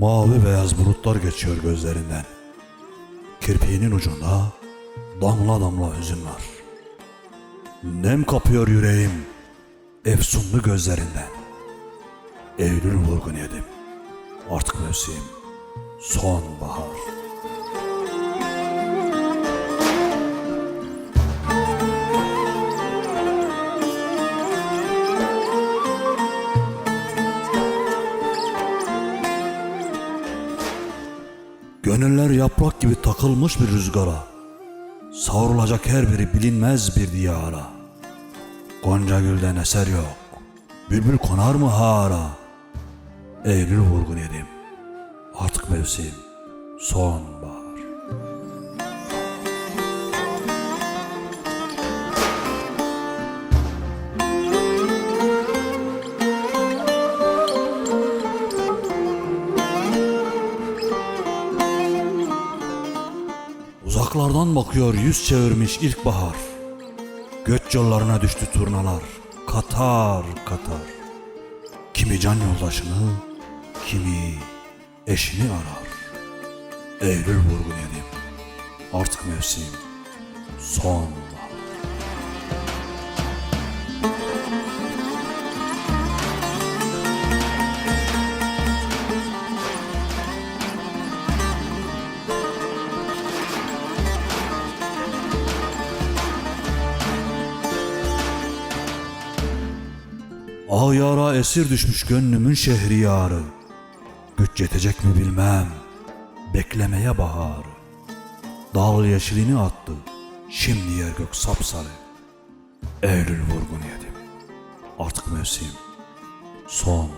Beyaz bulutlar geçiyor gözlerinden. Kirpiğinin ucunda damla damla hüzün var. Nem kapıyor yüreğim efsunlu gözlerinden. Eylül vurgun yedim. Artık mevsim sonbahar. Gönüller yaprak gibi takılmış bir rüzgara. Savrulacak her biri bilinmez bir diyara. Gonca gülden eser yok. Bülbül konar mı hara? Eylül vurgun yedim. Artık mevsim sonbahar. Uzaklardan bakıyor yüz çevirmiş ilkbahar. Göç yollarına düştü turnalar. Katar katar. Kimi can yoldaşını, kimi eşini arar. Eylül vurgun yedim. Artık mevsim sonbahar. Ah yara esir düşmüş gönlümün şehriyarı. Güç yetecek mi bilmem. Beklemeye baharı. Dağ yeşilini attı. Şimdi yer gök sapsarı. Eylül vurgun yedim. Artık mevsim mevsim